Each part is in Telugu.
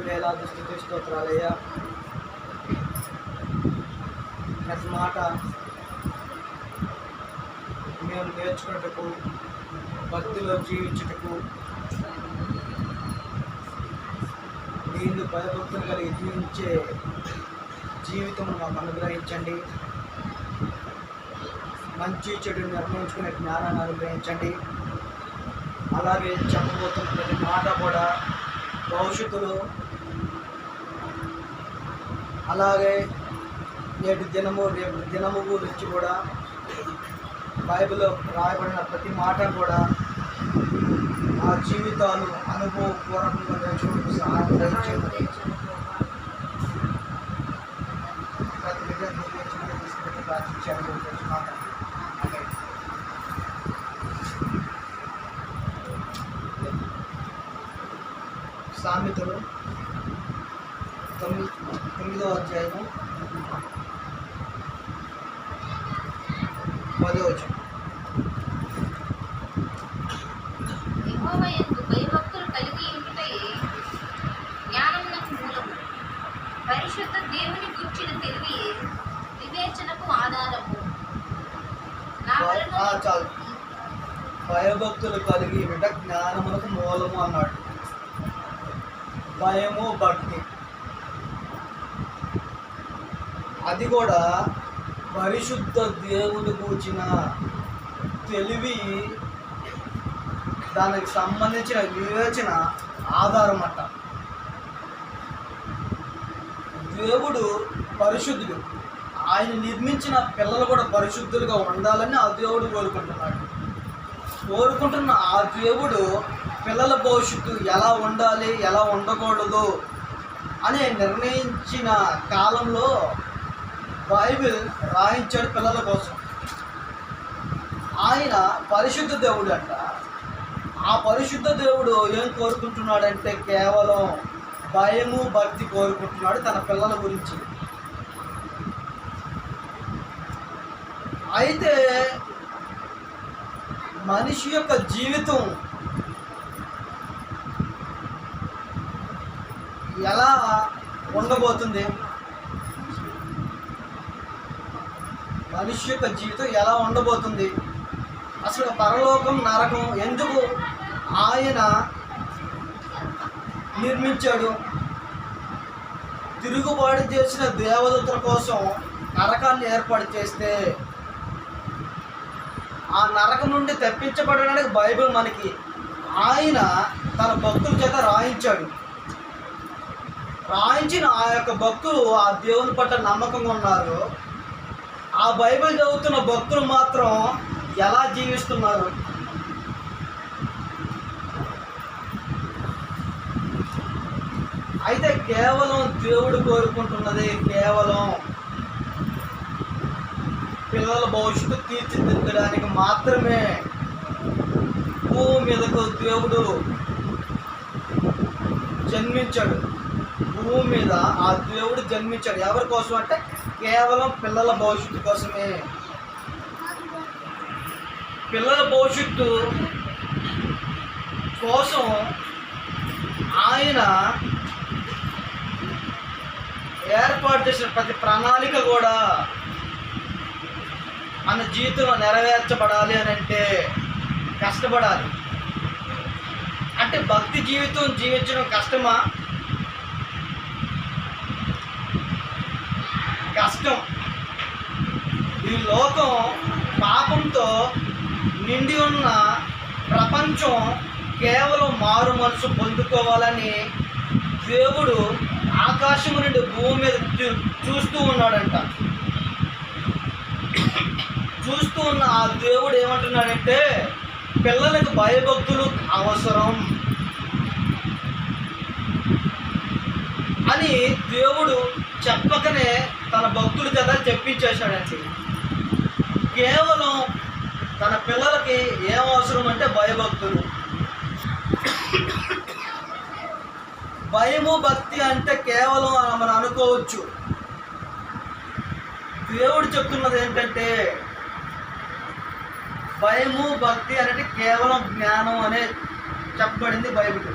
నీకు వేలాది స్థుతి స్తోత్రాలయ్యా. ప్రతి మాట మేము నేర్చుకున్నటకు భక్తిలో జీవించుటకు నీళ్ళు భయభక్తులు కలిగి జీవించే జీవితం మాకు అనుగ్రహించండి. మంచి చెడు నిర్ణయించుకునే జ్ఞానాన్ని అనుగ్రహించండి. అలాగే చెప్పబోతున్న ప్రతి మాట కూడా భవిష్యత్తులో అలాగే నేటి దినము రేపు దినము గురించి కూడా బైబిల్లో రాయబడిన ప్రతి మాట కూడా ఆ జీవితాలు అనుభవపూర్వకంగా నేర్చుకుంటూ సహాయం పదో పరిశుద్ధ దేవుని గూర్చిన తెలివి వివేచనకు ఆధారము. నా వలన ఆ, చాలు. భయభక్తులు కలిగి విట జ్ఞానమునకు మూలము అన్నాడు. భయము భక్తి. అది కూడా పరిశుద్ధ దేవుని కూర్చిన తెలివి దానికి సంబంధించిన వివేచన ఆధారం అట్ట దేవుడు పరిశుద్ధుడు. ఆయన నిర్మించిన పిల్లలు కూడా పరిశుద్ధులుగా ఉండాలని ఆ దేవుడు కోరుకుంటున్నాడు. కోరుకుంటున్న ఆ దేవుడు పిల్లల భవిష్యత్తు ఎలా ఉండాలి ఎలా ఉండకూడదు అనే నిర్ణయించిన కాలంలో బైబిల్ రాయించాడు పిల్లల కోసం. ఆయన పరిశుద్ధ దేవుడు అంట ఆ పరిశుద్ధ దేవుడు ఏం కోరుకుంటున్నాడంటే కేవలం భయము భక్తి కోరుకుంటున్నాడు తన పిల్లల గురించి. అయితే మనిషి యొక్క జీవితం ఎలా ఉండబోతుంది? మనిషి యొక్క జీవితం ఎలా ఉండబోతుంది? అసలు పరలోకం నరకం ఎందుకు ఆయన నిర్మించాడు? తిరుగుబాటు చేసిన దేవదూతల కోసం నరకాన్ని ఏర్పాటు చేస్తే ఆ నరకం నుండి తప్పించబడడానికి బైబిల్ మనకి ఆయన తన భక్తుల చేత రాయించాడు. రాయించిన ఆ యొక్క భక్తులు ఆ దేవుని పట్ల నమ్మకంగా ఉన్నారు. ఆ బైబిల్ చదువుతున్న భక్తులు మాత్రం ఎలా జీవిస్తున్నారు? అయితే కేవలం దేవుడు కోరుకుంటున్నది కేవలం పిల్లల భవిష్యత్తు తీర్చిదిద్దడానికి మాత్రమే. భూమి మీదకు దేవుడు జన్మించాడు. భూమి మీద ఆ దేవుడు జన్మించాడు. ఎవరి కోసం అంటే కేవలం పిల్లల భవిష్యత్తు కోసమే. పిల్లల భవిష్యత్తు కోసం ఆయన ఏర్పాటు చేసిన ప్రతి ప్రణాళిక కూడా మన జీవితంలో నెరవేర్చబడాలి అని అంటే కష్టపడాలి. అంటే భక్తి జీవితం జీవించడం కష్టమా? కష్టం. ఈ లోకం పాపంతో నిండి ఉన్న ప్రపంచం కేవలం మారు మనసు పొందుకోవాలని దేవుడు ఆకాశం నుండి భూమి మీద చూ- చూస్తూ ఉన్నాడంట. చూస్తూ ఉన్న ఆ దేవుడు ఏమంటున్నాడంటే పిల్లలకు భయభక్తులు అవసరం అని దేవుడు చెప్పకనే తన భక్తుల చేత చెప్పించేశాడండి. కేవలం తన పిల్లలకి ఏం అవసరం అంటే భయభక్తులు. భయము భక్తి అంటే కేవలం మనం అనుకోవచ్చు. దేవుడు చెప్తున్నది ఏంటంటే భయము భక్తి అనేది కేవలం జ్ఞానం అనే చెప్పబడింది బైబిల్.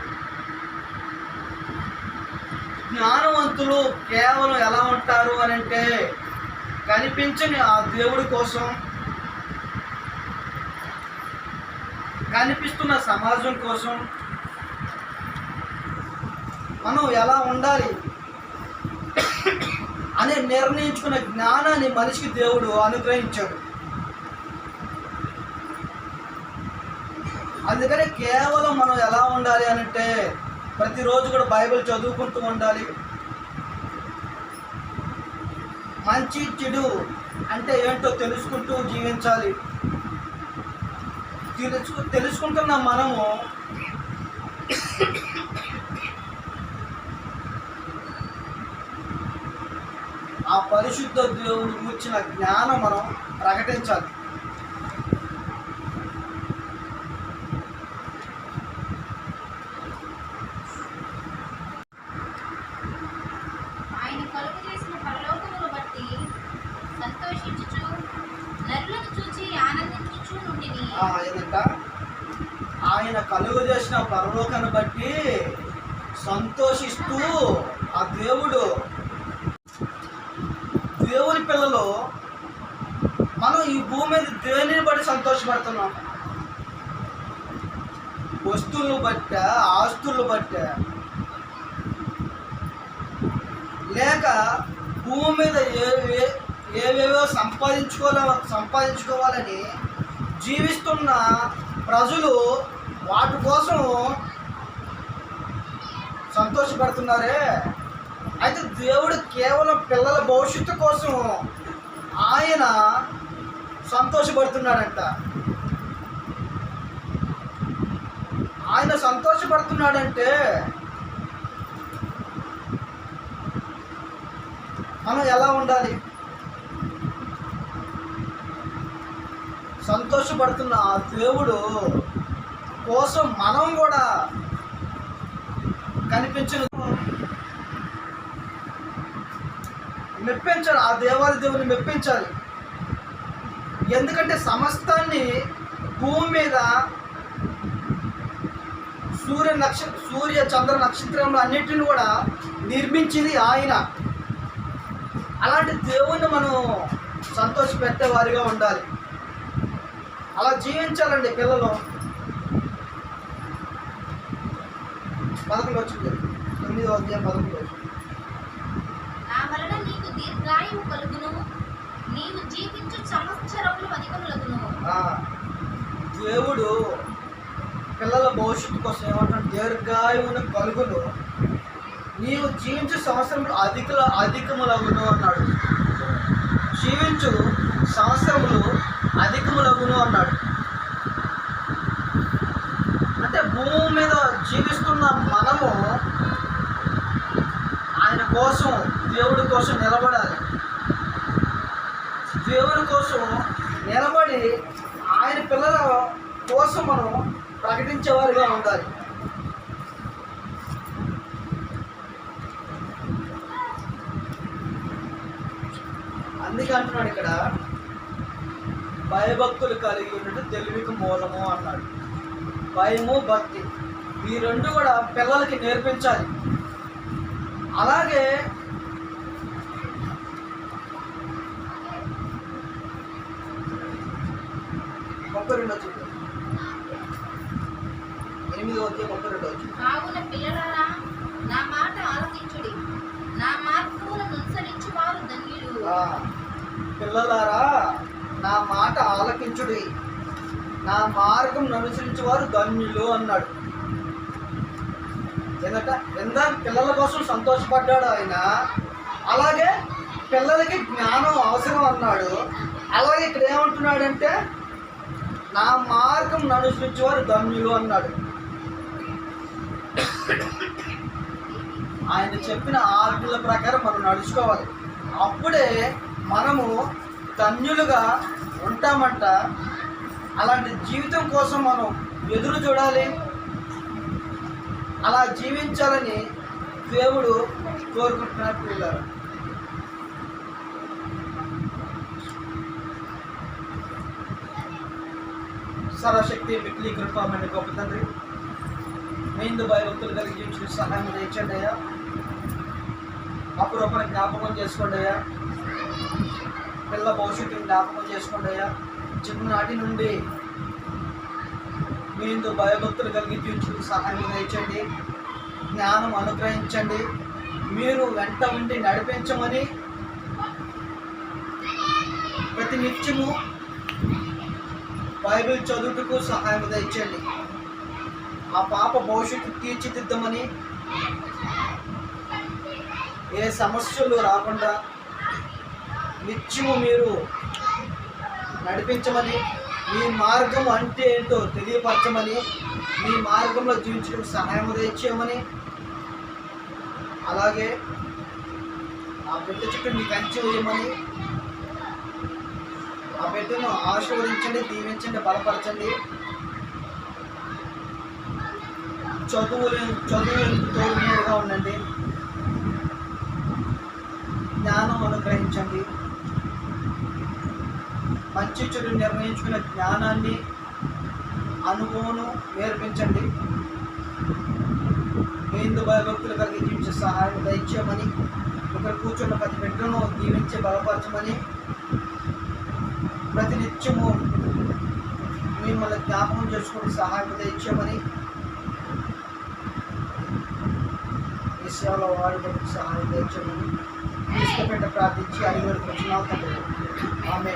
జ్ఞానవంతులు కేవలం ఎలా ఉంటారు అని అంటే కనిపించని ఆ దేవుడి కోసం కనిపిస్తున్న సమాజం కోసం మనం ఎలా ఉండాలి అని నిర్ణయించుకున్న జ్ఞానాన్ని మనిషికి దేవుడు అనుగ్రహించాడు. అందుకని కేవలం మనం ఎలా ఉండాలి అని అంటే ప్రతిరోజు కూడా బైబిల్ చదువుకుంటూ ఉండాలి. మంచి చెడు అంటే ఏంటో తెలుసుకుంటూ జీవించాలి. తెలుసు తెలుసుకుంటున్న మనము ఆ పరిశుద్ధ దేవుడు కూర్చిన జ్ఞానం మనం ప్రకటించాలి ఆయన కలుగు చేసిన పరలోకమును బట్టి సంతోషించుచు నరులను చూచి ఆనందించుచు నుండిని ఆ, ఏంటంట ఆయన కలుగు చేసిన పరలోకను బట్టి సంతోషిస్తూ ఆ దేవుడు దేవుని పిల్లలు మనం ఈ భూమి మీద దేనిని బట్టి సంతోషపడుతున్నాం? వస్తువులను బట్ట ఆస్తులను బట్ట. లేక భూమి మీద ఏ ఏవేవో సంపాదించుకోవాలి సంపాదించుకోవాలని జీవిస్తున్న ప్రజలు వాటి కోసం సంతోషపడుతున్నారే. అయితే దేవుడు కేవలం పిల్లల భవిష్యత్తు కోసం ఆయన సంతోషపడుతున్నాడంట. ఆయన సంతోషపడుతున్నాడంటే మనం ఎలా ఉండాలి? సంతోషపడుతున్న ఆ దేవుడు కోసం మనం కూడా కనిపించిన. మెప్పించాలి ఆ దేవాలయ దేవుని మెప్పించాలి. ఎందుకంటే సమస్తాన్ని భూమి మీద సూర్య నక్ష సూర్య చంద్ర నక్షత్రములు అన్నిటిని కూడా నిర్మించింది ఆయన. అలాంటి దేవుణ్ణి మనం సంతోషపెట్టేవారిగా ఉండాలి. అలా జీవించాలండి పిల్లలు. పదకొండు వచ్చింది. తొమ్మిదో అధ్యాయం పదకొండు వచ్చింది. నా వలన నీకు దీర్ఘాయువు కలుగును. నీవు జీవించు సంవత్సరములు అధికములగును. దేవుడు పిల్లల భవిష్యత్తు కోసం ఏమంటాడు దీర్ఘాయువును కలుగును. నీవు జీవించు సంవత్సరములు అధిక అధికములగును అన్నాడు. జీవించు సంవత్సరములు అధికములగును అన్నాడు అంటే భూమి మీద జీవిస్తున్న మనము ఆయన కోసం దేవుడి కోసం నిలబడాలి. దేవుని కోసం నిలబడి ఆయన పిల్లల కోసం మనం ప్రకటించేవారిగా ఉండాలి. అందుకే అంటున్నాడు ఇక్కడ భయభక్తులు కలిగి ఉన్నట్టు తెలివికి మూలము అన్నాడు. భయము భక్తి. ఈ రెండు కూడా పిల్లలకి నేర్పించాలి. అలాగే ముప్పై రెండు వచ్చింది ఎనిమిది వచ్చి ముప్పై రెండు వచ్చింది కావున పిల్లలారా నా మాట ఆలకించుడి. నా మార్గములను అనుసరించి వారు ధన్యులు. పిల్లలారా నా మాట ఆలకించుడి. నా మార్గం అనుసరించేవారు ధన్యులు అన్నాడు. ఎందుకంటే ఎంత పిల్లల కోసం సంతోషపడ్డాడు ఆయన. అలాగే పిల్లలకి జ్ఞానం అవసరం అన్నాడు. అలాగే ఇక్కడ ఏమంటున్నాడంటే నా మార్గం అనుసరించేవారు ధన్యులు అన్నాడు. ఆయన చెప్పిన ఆజ్ఞల ప్రకారం మనం నడుచుకోవాలి. అప్పుడే మనము ధన్యులుగా ఉంటామంట. అలాంటి జీవితం కోసం మనం ఎదురు చూడాలి. అలా జీవించాలని దేవుడు కోరుకుంటున్నారు పిల్లలు. సర్వశక్తి మిక్లీ కృపమైన గొప్ప తండ్రి. మైందు భయభక్తులు కలిగి జీవించిన సహాయం తెచ్చండి అయ్యా. అప్పుడప్పుడు జ్ఞాపకం చేసుకోండి అయ్యా. పిల్ల భవిష్యత్తుని జ్ఞాపకం చేసుకోండి అయ్యా. చిన్ననాటి నుండి మీ భయభక్తులు కలిగి తీర్చుకు సహాయం ఇచ్చండి జ్ఞానం అనుగ్రహించండి. మీరు వెంట ఉండి నడిపించమని ప్రతి నిత్యము బైబిల్ చదువుటకు సహాయం ఇచ్చండి ఆ పాప భవిష్యత్తు తీర్చిదిద్దమని ఏ సమస్యలు రాకుండా నిత్యము మీరు నడిపించమని మీ మార్గం అంటే ఏంటో తెలియపరచమని మీ మార్గంలో జీవించడం సహాయం దయచేయమని అలాగే ఆ బిడ్డ చుట్టూ మీ అంచి వేయమని. ఆ బిడ్డను ఆశీర్వదించండి దీవించండి బలపరచండి. చదువులు చదువు తోడుగా ఉండండి? జ్ఞానం అనుగ్రహించండి. మంచి చెడు నిర్ణయించుకునే జ్ఞానాన్ని అనుభవం నేర్పించండి. హిందూ భయభక్తులు కలిగి జీవించే సహాయం దయచేయమని ఇక్కడ కూర్చున్న ప్రతి బిడ్డను దీవించి బలపరచమని ప్రతినిత్యము మిమ్మల్ని జ్ఞాపకం చేసుకుని సహాయం దయచేయమని ఈ వాడుకు వాడుకోవడానికి సహాయం దయచేయమని తీసుకుపెట్ట ప్రార్థించి అడిగి వచ్చిన ఆమె